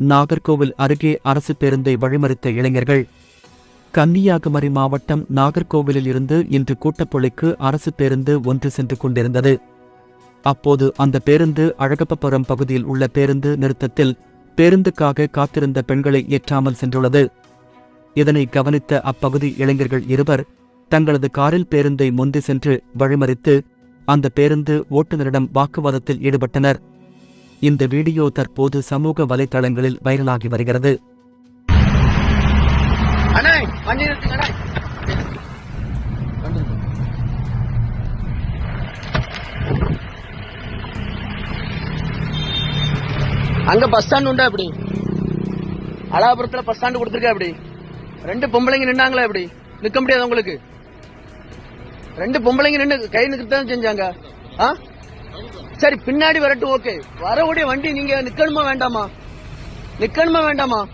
நாகர்கோவில் அருகே அரசு பேருந்தை வழிமறித்த இளைஞர்கள். கன்னியாகுமரி மாவட்டம் நாகர்கோவிலில் இருந்து இன்று கூட்டப்பொழிக்கு அரசு பேருந்து ஒன்று சென்று கொண்டிருந்தது. அப்போது அந்த பேருந்து அழகப்பபுரம் பகுதியில் உள்ள பேருந்து நிறுத்தத்தில் பேருந்துக்காக காத்திருந்த பெண்களை ஏற்றாமல் சென்றுள்ளது. இதனை கவனித்த அப்பகுதி இளைஞர்கள் இருவர் தங்களது காரில் பேருந்தை முந்தி சென்று வழிமறித்து அந்த பேருந்து ஓட்டுநரிடம் வாக்குவாதத்தில் ஈடுபட்டனர். இந்த வீடியோ தற்போது சமூக வலைதளங்களில் வைரலாகி வருகிறது. அங்க பஸ் ஸ்டாண்ட் உண்டா எப்படி? அலாபுரத்துல பஸ் ஸ்டாண்ட் கொடுத்துருக்கா எப்படி? ரெண்டு பொம்பளைங்க நின்னாங்களா எப்படி? நிக்க முடியாது உங்களுக்கு? ரெண்டு பொம்பளைங்க நின்று கை நிறுத்தான் செஞ்சாங்க? ஆ? சரி பின்னாடி வரட்டும் ஓகே வரக்கூடிய வண்டி நீங்க நிக்கணுமா வேண்டாமா? நிக்கணுமா வேண்டாமா?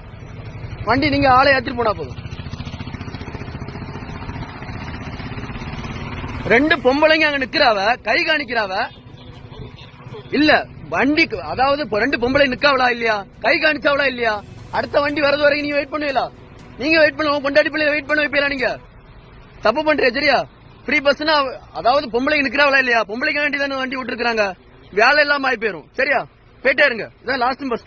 வண்டி நீங்க ஆளை ஏத்திட்டு போனா போதும். ரெண்டு பொம்பளைங்க அங்க நிக்கிறாவ கை காணிக்கிறாவ? இல்ல வண்டி அதாவது ரெண்டு பொம்பளை நிக்காவளா இல்லையா? கை காணிச்சாவளா இல்லையா? அடுத்த வண்டி வரது வரைக்கும் நீங்க வெயிட் பண்ணுவீங்களா? நீங்க வெயிட் பண்ணுவோம் கொண்டாடி பிள்ளைய வெயிட் பண்ண வைப்பீங்களா நீங்க? தப்பு பண்றீங்க சரியா? ஃப்ரீ பஸ்னா அதாவது பொம்பளை நிக்கிறாவளா இல்லையா? பொம்பளைக்கு வேண்டி தானே வண்டி விட்டுருக்காங்க வேலை இல்லாம ஆகி போயிடும் சரியா? போயிட்டே இருங்க. இதான் லாஸ்ட் பஸ்